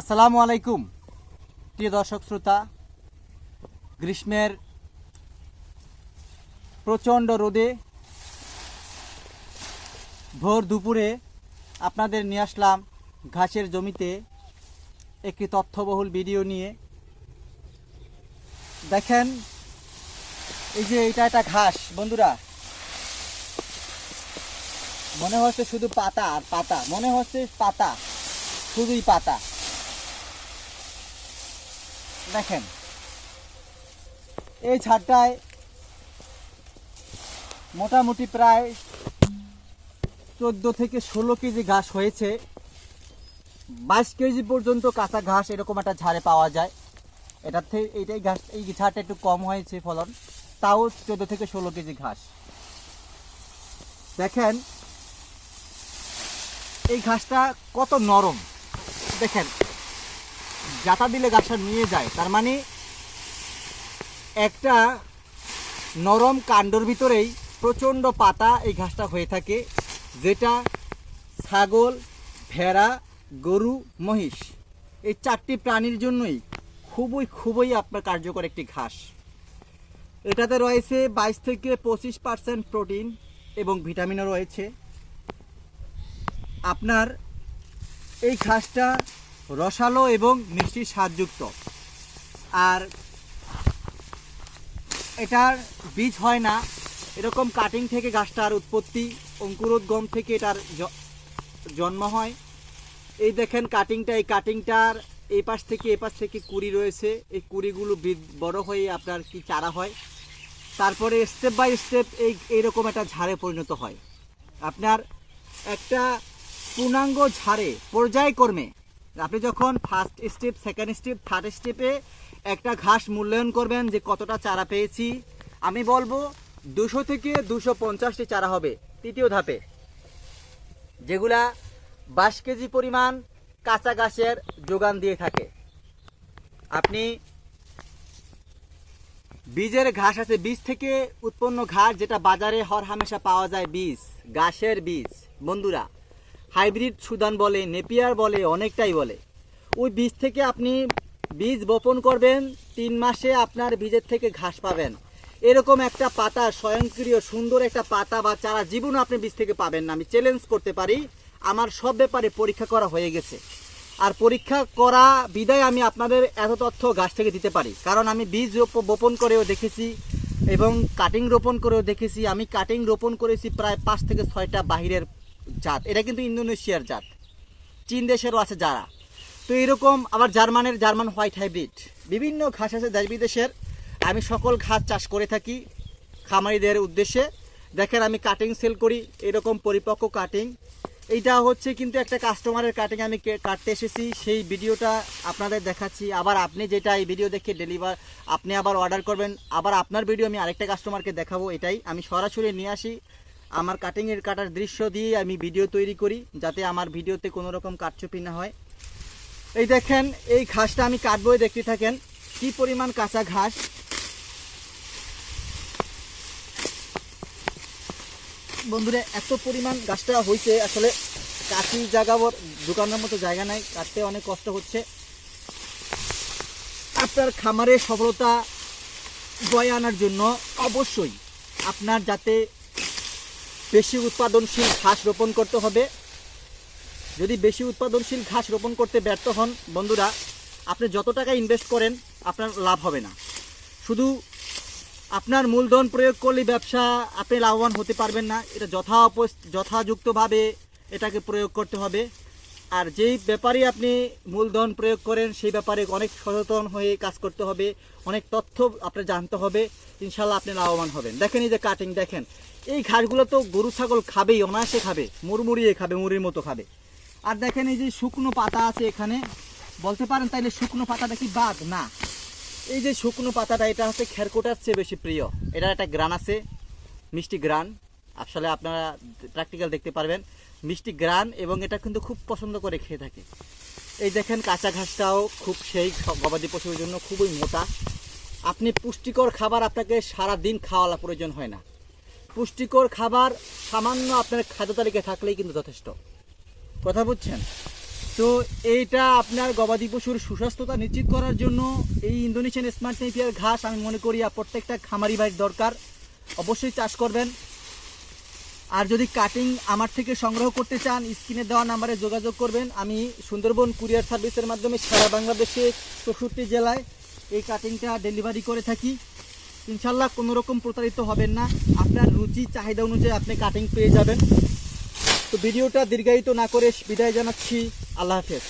আসসালামু আলাইকুম, প্রিয় দর্শক শ্রোতা। গ্রীষ্মের প্রচণ্ড রোদে ভোর দুপুরে আপনাদের নিয়ে আসলাম ঘাসের জমিতে একটি তথ্যবহুল ভিডিও নিয়ে। দেখেন, এই যে এটা একটা ঘাস, বন্ধুরা। মনে হচ্ছে শুধু পাতা আর পাতা, মনে হচ্ছে পাতা, শুধুই পাতা। দেখেন। এই ছাদটায় মোটামুটি প্রায় চোদ্দ থেকে ষোলো কেজি ঘাস হয়েছে। বাইশ কেজি পর্যন্ত কাঁচা ঘাস এরকম একটা ঝাড়ে পাওয়া যায়। এটার থেকে এইটাই ঘাস, এই ঝাড়টা একটু কম হয়েছে ফলন। তাও চোদ্দ থেকে ষোলো কেজি ঘাস। দেখেন, এই ঘাসটা কত নরম। দেখেন জাতা দিলে গাছটা নিয়ে যায়, তার মানে একটা নরম কাণ্ডর ভিতরেই প্রচণ্ড পাতা এই ঘাসটা হয়ে থাকে, যেটা ছাগল, ভেড়া, গরু, মহিষ, এই চারটি প্রাণীর জন্যই খুবই খুবই আপনার কার্যকর একটি ঘাস। এটাতে রয়েছে বাইশ থেকে পঁচিশ পার্সেন্ট প্রোটিন এবং ভিটামিনও রয়েছে। আপনার এই ঘাসটা রসালো এবং মিষ্টি স্বাদযুক্ত। আর এটার বীজ হয় না। এরকম কাটিং থেকে গাছটার উৎপত্তি অঙ্কুরোদ্গম থেকে এটার জন্ম হয়। এই দেখেন কাটিংটা এই কাটিংটার এই পাশ থেকে এ পাশ থেকে কুড়ি রয়েছে। এই কুড়িগুলো বড় হয়ে আপনার কি চারা হয়। তারপরে স্টেপ বাই স্টেপ এই, এইরকম একটা ঝাড়ে পরিণত হয়। আপনার একটা পূর্ণাঙ্গ ঝাড়ে পর্যায়ক্রমে আপনি যখন first step second step third স্টেপে একটা ঘাস মূল্যায়ন করবেন যে কতটা চারা পেয়েছি, আমি বলব দুশো থেকে দুশো পঞ্চাশটি চারা হবে তৃতীয় ধাপে। যেগুলা বাইশ কেজি পরিমাণ কাঁচা ঘাসের যোগান দিয়ে থাকে। আপনি বীজের ঘাস আছে, বীজ থেকে উৎপন্ন ঘাস যেটা বাজারে হর হামেশা পাওয়া যায় বীজ, ঘাসের বীজ। বন্ধুরা হাইব্রিড সুদান বলে, নেপিয়ার বলে, অনেকটাই বলে। ওই বীজ থেকে আপনি বীজ বপন করবেন, তিন মাসে আপনার বীজের থেকে ঘাস পাবেন। এরকম একটা পাতা, স্বয়ংক্রিয়, সুন্দর একটা পাতা বা চারা জীবন আপনি বীজ থেকে পাবেন না। আমি চ্যালেঞ্জ করতে পারি, আমার সব ব্যাপারে পরীক্ষা করা হয়ে গেছে। আর পরীক্ষা করা, বিদায় আমি আপনাদের এত তথ্য গাছ থেকে দিতে পারি। কারণ আমি বীজ বপন করেও দেখেছি এবং কাটিং রোপণ করেও দেখেছি। আমি কাটিং রোপণ করেছি প্রায় পাঁচ থেকে ছয়টা বাহিরের জাত। এটা কিন্তু ইন্দোনেশিয়ার জাত। চীন দেশেরও আছে যারা। তো এরকম আবার জার্মানের জার্মান হোয়াইট হাইব্রিড। বিভিন্ন ঘাস আছে দেশ বিদেশের। আমি সকল ঘাস চাষ করে থাকি খামারিদের উদ্দেশ্যে। দেখেন আমি কাটিং সেল করি, এরকম পরিপক্ক কাটিং এইটা হচ্ছে কিন্তু একটা কাস্টমারের কাটিং আমি কাটতে এসেছি। সেই ভিডিওটা আপনাদের দেখাচ্ছি। আবার আপনি যেটা এই ভিডিও দেখে ডেলিভার আপনি আবার অর্ডার করবেন। আবার আপনার ভিডিও আমি আরেকটা কাস্টমারকে দেখাবো, এটাই। আমি সরাসরি নিয়ে আসি। আমার কাটিংয়ের কাটার দৃশ্য দিয়ে আমি ভিডিও তৈরি করি, যাতে আমার ভিডিওতে কোনো রকম কাটচুপি না হয়। এই দেখেন, এই ঘাসটা আমি কাটবই দেখতে থাকেন, কি পরিমাণ কাঁচা ঘাস। বন্ধুরা, এত পরিমাণ গাছটা হয়েছে আসলে কাঠি জায়গা দোকানের মতো জায়গা নাই, কাটতে অনেক কষ্ট হচ্ছে। আপনার খামারে সফলতা বয়ে আনার জন্য অবশ্যই আপনার যাতে বেশি উৎপাদনশীল ঘাস রোপণ করতে হবে। যদি বেশি উৎপাদনশীল ঘাস রোপণ করতে ব্যর্থ হন, বন্ধুরা, আপনি যত টাকা ইনভেস্ট করেন, আপনার লাভ হবে না। শুধু আপনার মূলধন প্রয়োগ করলে ব্যবসা আপনি লাভবান হতে পারবেন না। এটা যথা যথাযুক্তভাবে এটাকে প্রয়োগ করতে হবে। আর যেই ব্যাপারে আপনি মূলধন প্রয়োগ করেন, সেই ব্যাপারে অনেক সচেতন হয়ে কাজ করতে হবে, অনেক তথ্য আপনার জানতে হবে ইনশাল্লাহ আপনি লাভবান হবেন। দেখেন এই যে কাটিং দেখেন। এই ঘাসগুলো তো গরু, ছাগল খাবেই, অনায়াসে খাবে, মুড়মুড়িয়ে খাবে, মুড়ির মতো খাবে। আর দেখেন এই যে শুকনো পাতা আছে এখানে, বলতে পারেন তাইলে শুকনো পাতাটা কি বাদ? না। এই যে শুকনো পাতাটা, এটা হচ্ছে খেরকোটার চেয়ে বেশি প্রিয়। এটার একটা গ্রান আছে, মিষ্টি গ্রান। আসলে আপনারা প্র্যাকটিক্যাল দেখতে পারবেন। মিষ্টি গ্রান এবং এটা কিন্তু খুব পছন্দ করে খেয়ে থাকে। এই দেখেন কাঁচা ঘাসটাও খুব সেই গবাদি পশুর জন্য খুবই মোটা। আপনি পুষ্টিকর খাবার আপনাকে সারা দিন খাওয়ালা প্রয়োজন হয় না। পুষ্টিকর খাবার সামান্য আপনার খাদ্য তালিকায় থাকলেই কিন্তু যথেষ্ট। কথা বুঝছেন? তো এইটা আপনার গবাদি পশুর সুস্বাস্থ্যতা নিশ্চিত করার জন্য এই ইন্দোনেশিয়ান স্মার্ট নেপিয়ার ঘাস আমি মনে করি প্রত্যেকটা খামারি ভাইয়ের দরকার। অবশ্যই চাষ করবেন। আর যদি কাটিং আমার থেকে সংগ্রহ করতে চান, স্ক্রিনে দেওয়া নাম্বারে যোগাযোগ করবেন। আমি সুন্দরবন কুরিয়ার সার্ভিসের মাধ্যমে সারা বাংলাদেশে চৌষট্টি জেলায় এই কাটিংটা ডেলিভারি করে থাকি। ইনশাল্লাহ কোনো রকম প্রতারিত হবেন না। আপনার রুচি, চাহিদা অনুযায়ী আপনি কাটিং পেয়ে যাবেন। তো ভিডিওটা দীর্ঘায়িত না করে বিদায় জানাচ্ছি। আল্লাহ হাফেজ।